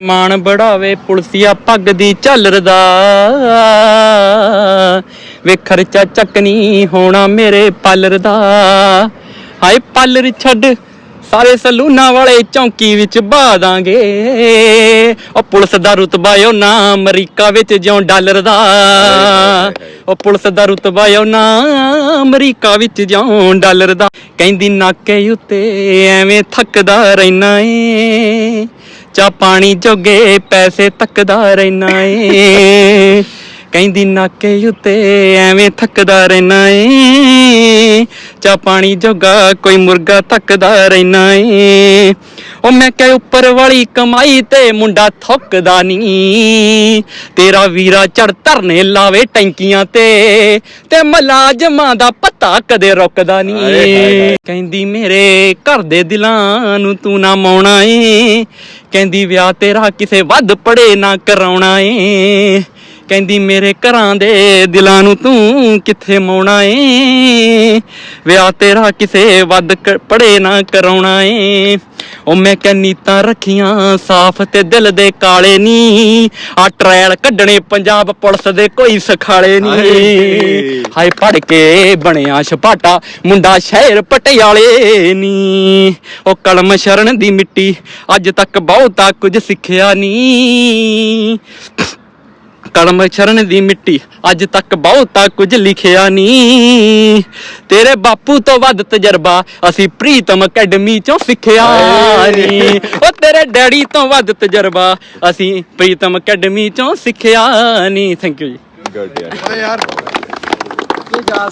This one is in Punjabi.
ਮਾਣ ਬੜਾਵੇ, ਪੁਲਸੀਆ ਪੱਗ ਦੀ ਝੱਲਰ ਦਾ। ਵੇ ਖਰਚਾ ਚੱਕਣੀ ਹੋਣਾ ਮੇਰੇ ਪਾਲਰ ਦਾ। ਹਾਏ ਪਾਲਰ ਛੱਡ, ਸਾਰੇ ਸਲੂਨਾ ਵਾਲੇ ਚੌਂਕੀ ਵਿੱਚ ਬਾ ਦਾਂਗੇ। ਉਹ ਪੁਲਿਸ ਦਾ ਰੁਤਬਾ ਓ ਨਾ ਅਮਰੀਕਾ ਵਿੱਚ ਜਿਉਂ ਡਾਲਰ ਦਾ। ਉਹ ਪੁਲਿਸ ਦਾ ਰੁਤਬਾ ਓ ਨਾ ਅਮਰੀਕਾ ਵਿੱਚ ਜਿਉਂ ਡਾਲਰ ਦਾ। ਕਹਿੰਦੀ ਨਾਕੇ ਉੱਤੇ ਐਵੇਂ ਥੱਕਦਾ ਰਹਿਣਾ ਏ। ਚਾ ਪਾਣੀ ਜੋਗੇ ਪੈਸੇ ਤੱਕਦਾ ਰਹਿਣਾ ਏ। ਕਹਿੰਦੀ ਨਾਕੇ ਉੱਤੇ ਐਵੇਂ ਥੱਕਦਾ ਰਹਿਣਾ ਏ। ਚਾ ਪਾਣੀ ਜੋਗਾ ਕੋਈ ਮੁਰਗਾ ਤੱਕਦਾ ਰਹਿਣਾ ਏ। ਉਹ ਮੈਂ ਕਹੇ ਉੱਪਰ ਵਾਲੀ ਕਮਾਈ ਤੇ ਮੁੰਡਾ ਥੁੱਕਦਾ ਨਹੀਂ ਤੇਰਾ ਵੀਰਾ ਚੜ ਧਰਨੇ ਲਾਵੇ ਟੈਂਕੀਆਂ ਤੇ ਤੇ ਮਲਾਜਮਾਂ ਦਾ ਪੱਤਾ ਕਦੇ ਰੁਕਦਾ ਨਹੀਂ ਕਹਿੰਦੀ ਮੇਰੇ ਘਰ ਦੇ ਦਿਲਾਂ ਨੂੰ ਤੂੰ ਨਾ ਮਾਉਣਾ ਏ। ਕਹਿੰਦੀ ਵਿਆਹ ਤੇਰਾ ਕਿਸੇ ਵੱਧ ਪੜੇ ਨਾ ਕਰਾਉਣਾ ਏ। ਕਹਿੰਦੀ ਮੇਰੇ ਘਰਾਂ ਦੇ ਦਿਲਾਂ ਨੂੰ ਤੂੰ ਕਿੱਥੇ ਮਾਉਣਾ ਏ? ਵਿਆਹ ਤੇਰਾ ਕਿਸੇ ਵੱਧ ਪੜੇ ਨਾ ਕਰਾਉਣਾ ਏ। ਉਹ ਮੈਂ ਕਿਹਾ ਨੀਤਾਂ ਰੱਖੀਆਂ ਸਾਫ਼ ਤੇ ਦਿਲ ਦੇ ਕਾਲੇ ਨੀ। ਆ ਟ੍ਰਾਇਲ ਕੱਢਣੇ ਪੰਜਾਬ ਪੁਲਿਸ ਦੇ ਕੋਈ ਸਖਾਲੇ ਨਹੀਂ ਹਾਏ ਪੜ ਕੇ ਬਣਿਆ ਛਪਾਟਾ ਮੁੰਡਾ ਸ਼ਹਿਰ ਪਟਿਆਲੇ ਨੀ। ਉਹ ਕਲਮ ਸ਼ਰਨ ਦੀ ਮਿੱਟੀ ਅੱਜ ਤੱਕ ਬਹੁਤਾ ਕੁਝ ਸਿੱਖਿਆ ਨੀ। ਕਲਮ ਸ਼ਰਨ ਦੀ ਮਿੱਟੀ ਅੱਜ ਤੱਕ ਬਹੁਤਾ ਕੁਝ ਲਿਖਿਆ ਨਹੀਂ। ਤੇਰੇ ਬਾਪੂ ਤੋਂ ਵੱਧ ਤਜਰਬਾ ਅਸੀਂ ਪ੍ਰੀਤਮ ਅਕੈਡਮੀ ਚੋਂ ਸਿੱਖਿਆ ਨਹੀਂ। ਉਹ ਤੇਰੇ ਡੈਡੀ ਤੋਂ ਵੱਧ ਤਜਰਬਾ ਅਸੀਂ ਪ੍ਰੀਤਮ ਅਕੈਡਮੀ ਚੋਂ ਸਿੱਖਿਆ ਨਹੀਂ। ਥੈਂਕ ਯੂ ਜੀ। ਗੁੱਡ ਯਾਰ ਯਾਰ ਇਹ ਜਾ